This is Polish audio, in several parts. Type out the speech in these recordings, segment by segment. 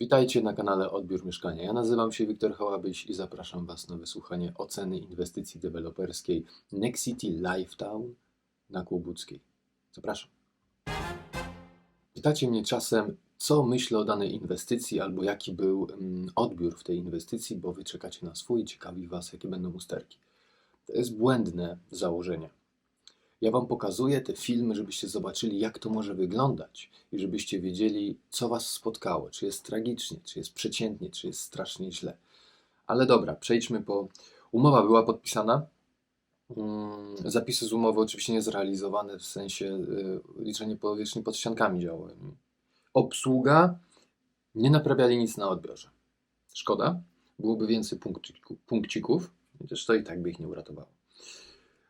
Witajcie na kanale Odbiór Mieszkania. Ja nazywam się Wiktor Hałabyś i zapraszam Was na wysłuchanie oceny inwestycji deweloperskiej Nexity Lifetown na Kłobuckiej. Zapraszam. Pytacie mnie czasem, co myślę o danej inwestycji albo jaki był mm, odbiór w tej inwestycji, bo Wy czekacie na swój, ciekawi Was, jakie będą usterki. To jest błędne założenie. Ja Wam pokazuję te filmy, żebyście zobaczyli, jak to może wyglądać i żebyście wiedzieli, co Was spotkało. Czy jest tragicznie, czy jest przeciętnie, czy jest strasznie źle. Ale dobra, przejdźmy po. Umowa była podpisana. Mm, Zapisy z umowy oczywiście nie zrealizowane, w sensie y, liczenie powierzchni pod ściankami działało. Obsługa nie naprawiali nic na odbiorze. Szkoda, byłoby więcej punkcików, chociaż to i tak by ich nie uratowało.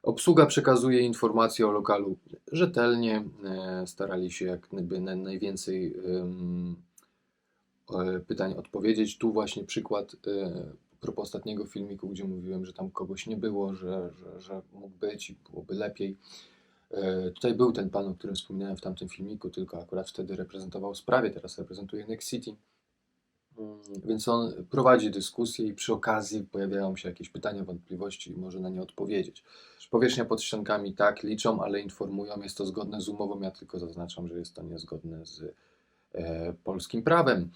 Obsługa przekazuje informacje o lokalu rzetelnie, e, starali się jak na najwięcej e, pytań odpowiedzieć. Tu właśnie przykład e, propos ostatniego filmiku, gdzie mówiłem, że tam kogoś nie było, że, że, że mógł być i byłoby lepiej. Tutaj był ten pan, o którym wspomniałem w tamtym filmiku, tylko akurat wtedy reprezentował sprawę, teraz reprezentuje Next City. Mm, Więc on prowadzi dyskusję i przy okazji pojawiają się jakieś pytania, wątpliwości i może na nie odpowiedzieć. Powierzchnia pod ściankami tak liczą, ale informują, jest to zgodne z umową. Ja tylko zaznaczam, że jest to niezgodne z e, polskim prawem.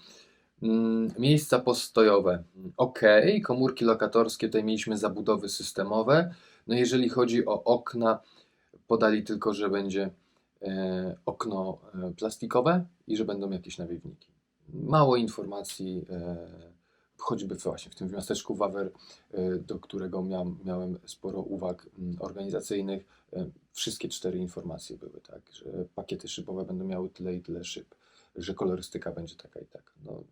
Mm, Miejsca postojowe. Ok, komórki lokatorskie, tutaj mieliśmy zabudowy systemowe. No jeżeli chodzi o okna, podali tylko, że będzie e, okno e, plastikowe i że będą jakieś nawiewniki. Mało informacji, e, choćby właśnie w tym miasteczku Wawer, e, do którego miałem, miałem sporo uwag mm, organizacyjnych. e, Wszystkie cztery informacje były, tak, że pakiety szybowe będą miały tyle i tyle szyb, że kolorystyka będzie taka i taka. No,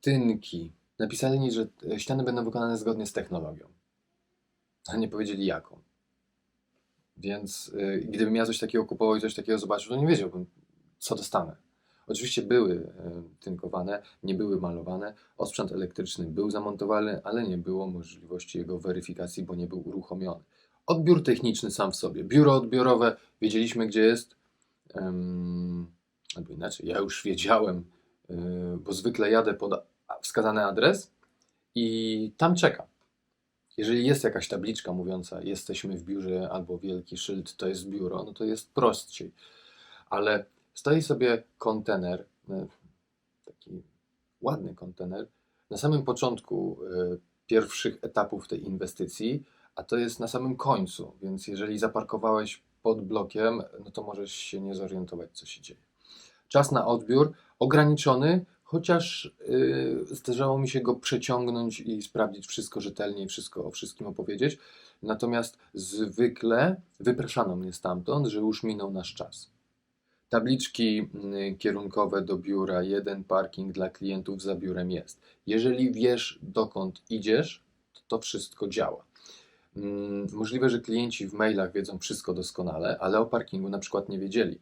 tynki. Napisali, że ściany będą wykonane zgodnie z technologią, a nie powiedzieli jaką. Więc gdybym ja coś takiego kupował i coś takiego zobaczył, to nie wiedziałbym, co dostanę. Oczywiście były y, tynkowane, nie były malowane. Osprzęt elektryczny był zamontowany, ale nie było możliwości jego weryfikacji, bo nie był uruchomiony. Odbiór techniczny sam w sobie. Biuro odbiorowe, wiedzieliśmy gdzie jest. Ym, albo inaczej, ja już wiedziałem, y, bo zwykle jadę pod wskazany adres i tam czekam. Jeżeli jest jakaś tabliczka mówiąca jesteśmy w biurze albo wielki szyld to jest biuro, no to jest prościej. Ale stoi sobie kontener, e, taki ładny kontener, na samym początku e, pierwszych etapów tej inwestycji, a to jest na samym końcu, więc jeżeli zaparkowałeś pod blokiem, no to możesz się nie zorientować, co się dzieje. Czas na odbiór ograniczony, chociaż yy, zdarzało mi się go przeciągnąć i sprawdzić wszystko rzetelnie i wszystko o wszystkim opowiedzieć. Natomiast zwykle wypraszano mnie stamtąd, że już minął nasz czas. Tabliczki mm, kierunkowe do biura, jeden parking dla klientów za biurem jest. Jeżeli wiesz, dokąd idziesz, to to wszystko działa. Mm, Możliwe, że klienci w mailach wiedzą wszystko doskonale, ale o parkingu na przykład nie wiedzieli.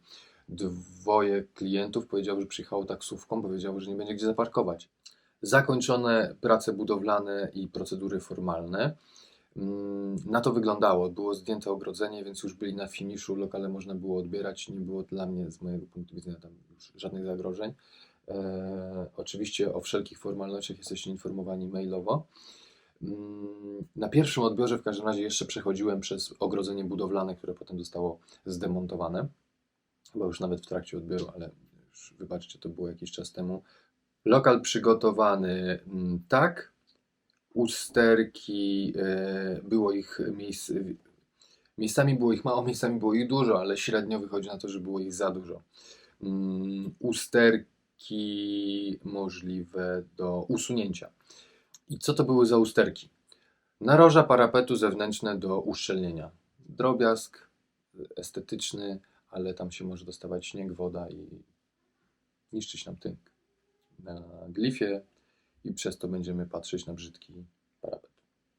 Dwoje klientów powiedziało, że przyjechało taksówką, powiedziało, że nie będzie gdzie zaparkować. Zakończone prace budowlane i procedury formalne. Mm, Na to wyglądało. Było zdjęte ogrodzenie, więc już byli na finiszu. Lokale można było odbierać. Nie było dla mnie, z mojego punktu widzenia, tam już żadnych zagrożeń. E, oczywiście o wszelkich formalnościach jesteście informowani mailowo. Mm, Na pierwszym odbiorze w każdym razie jeszcze przechodziłem przez ogrodzenie budowlane, które potem zostało zdemontowane. Chyba już nawet w trakcie odbioru, ale już wybaczcie, to było jakiś czas temu. Lokal przygotowany mm, tak. Usterki, e, było ich miejsc, miejscami było ich mało, miejscami było ich dużo, ale średnio wychodzi na to, że było ich za dużo. Mm, Usterki możliwe do usunięcia. I co to były za usterki? Naroża parapetu zewnętrzne do uszczelnienia. Drobiazg estetyczny, ale tam się może dostawać śnieg, woda i niszczyć nam tynk na glifie i przez to będziemy patrzeć na brzydki parapet.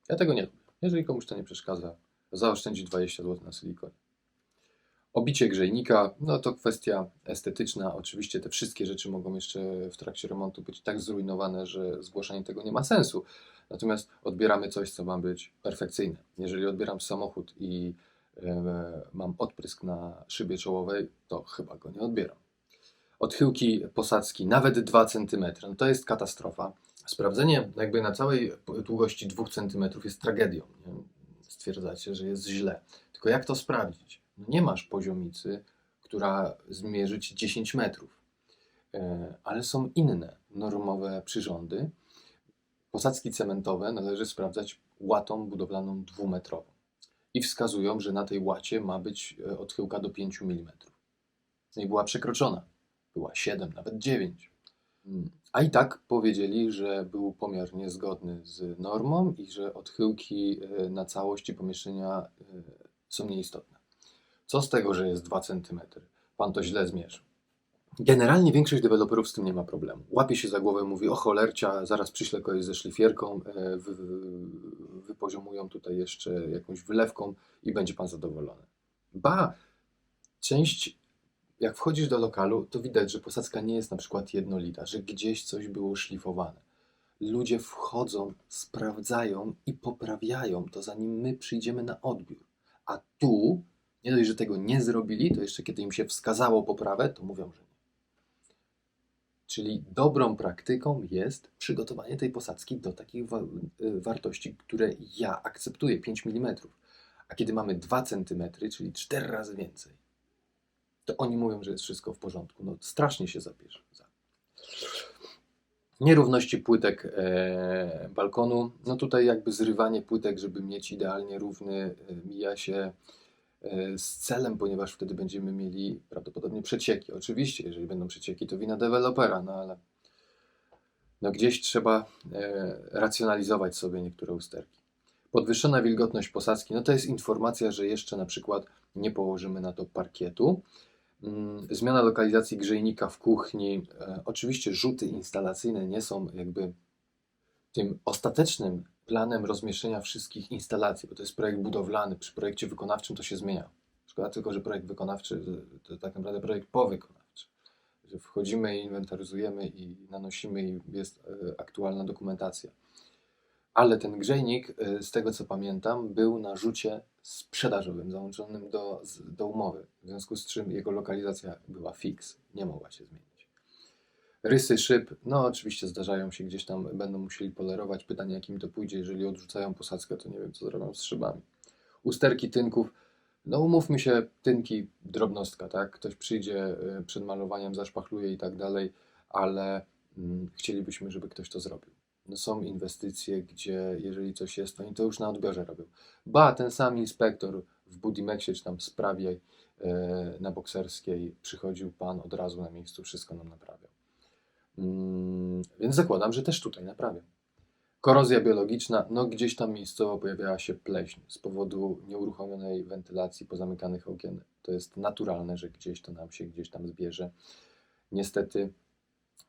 Ja tego nie lubię. Jeżeli komuś to nie przeszkadza, zaoszczędzi 20 zł na silikonie. Obicie grzejnika, no to kwestia estetyczna. Oczywiście te wszystkie rzeczy mogą jeszcze w trakcie remontu być tak zrujnowane, że zgłaszanie tego nie ma sensu. Natomiast odbieramy coś, co ma być perfekcyjne. Jeżeli odbieram samochód i e, mam odprysk na szybie czołowej, to chyba go nie odbieram. Odchyłki posadzki nawet 2 cm, no to jest katastrofa. Sprawdzenie jakby na całej długości 2 cm jest tragedią. Nie? Stwierdzacie, że jest źle. Tylko jak to sprawdzić? No nie masz poziomicy, która zmierzy ci 10 metrów, E, ale są inne normowe przyrządy. Posadzki cementowe należy sprawdzać łatą budowlaną dwumetrową i wskazują, że na tej łacie ma być e, odchyłka do 5 mm. No i była przekroczona. Była 7, nawet 9. A i tak powiedzieli, że był pomiar niezgodny z normą i że odchyłki e, na całości pomieszczenia e, są nieistotne. Co z tego, że jest 2 cm? Pan to źle zmierzył. Generalnie większość deweloperów z tym nie ma problemu. Łapie się za głowę, mówi o cholercia, zaraz przyślę kogoś ze szlifierką, e, wy, wypoziomują tutaj jeszcze jakąś wylewką i będzie pan zadowolony. Ba, część, jak wchodzisz do lokalu, to widać, że posadzka nie jest na przykład jednolita, że gdzieś coś było szlifowane. Ludzie wchodzą, sprawdzają i poprawiają to, zanim my przyjdziemy na odbiór. A tu, nie dość, że tego nie zrobili, to jeszcze kiedy im się wskazało poprawę, to mówią, że nie. Czyli dobrą praktyką jest przygotowanie tej posadzki do takich wa y, wartości, które ja akceptuję 5 mm. A kiedy mamy 2 cm, czyli 4 razy więcej, to oni mówią, że jest wszystko w porządku. No strasznie się zabierze. Nierówności płytek e, balkonu. No tutaj jakby zrywanie płytek, żeby mieć idealnie równy, e, mija się E, z celem, ponieważ wtedy będziemy mieli prawdopodobnie przecieki. Oczywiście, jeżeli będą przecieki, to wina dewelopera, no ale no gdzieś trzeba e, racjonalizować sobie niektóre usterki. Podwyższona wilgotność posadzki, no to jest informacja, że jeszcze na przykład nie położymy na to parkietu. Mm, zmiana lokalizacji grzejnika w kuchni. E, oczywiście rzuty instalacyjne nie są jakby tym ostatecznym planem rozmieszczenia wszystkich instalacji, bo to jest projekt budowlany. Przy projekcie wykonawczym to się zmienia. Szkoda tylko, że projekt wykonawczy to tak naprawdę projekt powykonawczy. Że wchodzimy inwentaryzujemy i nanosimy i jest e, aktualna dokumentacja. Ale ten grzejnik, e, z tego co pamiętam, był na rzucie sprzedażowym, załączonym do, do umowy, w związku z czym jego lokalizacja była fix, nie mogła się zmienić. Rysy szyb, no oczywiście zdarzają się gdzieś tam, będą musieli polerować. Pytanie, jakim to pójdzie, jeżeli odrzucają posadzkę, to nie wiem, co zrobią z szybami. Usterki tynków, no umówmy się, tynki, drobnostka, tak? Ktoś przyjdzie y, przed malowaniem, zaszpachluje i tak dalej, ale mm, chcielibyśmy, żeby ktoś to zrobił. Są inwestycje, gdzie jeżeli coś jest, to oni to już na odbiorze robią. Ba, ten sam inspektor w Budimexie, czy tam sprawie na bokserskiej przychodził pan od razu na miejscu, wszystko nam naprawiał. Mm, więc zakładam, że też tutaj naprawię. Korozja biologiczna, no gdzieś tam miejscowo pojawiała się pleśń z powodu nieuruchomionej wentylacji pozamykanych okien. To jest naturalne, że gdzieś to nam się gdzieś tam zbierze. Niestety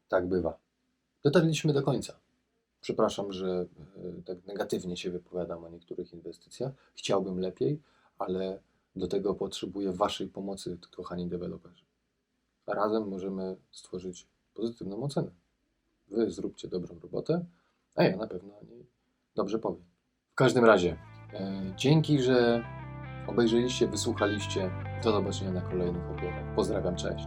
tak bywa. Dotarliśmy do końca. Przepraszam, że e, tak negatywnie się wypowiadam o niektórych inwestycjach. Chciałbym lepiej, ale do tego potrzebuję Waszej pomocy, kochani deweloperzy. Razem możemy stworzyć pozytywną ocenę. Wy zróbcie dobrą robotę, a ja na pewno o niej dobrze powiem. W każdym razie, e, dzięki, że obejrzeliście, wysłuchaliście. Do zobaczenia na kolejnych odbiorach. Pozdrawiam, cześć.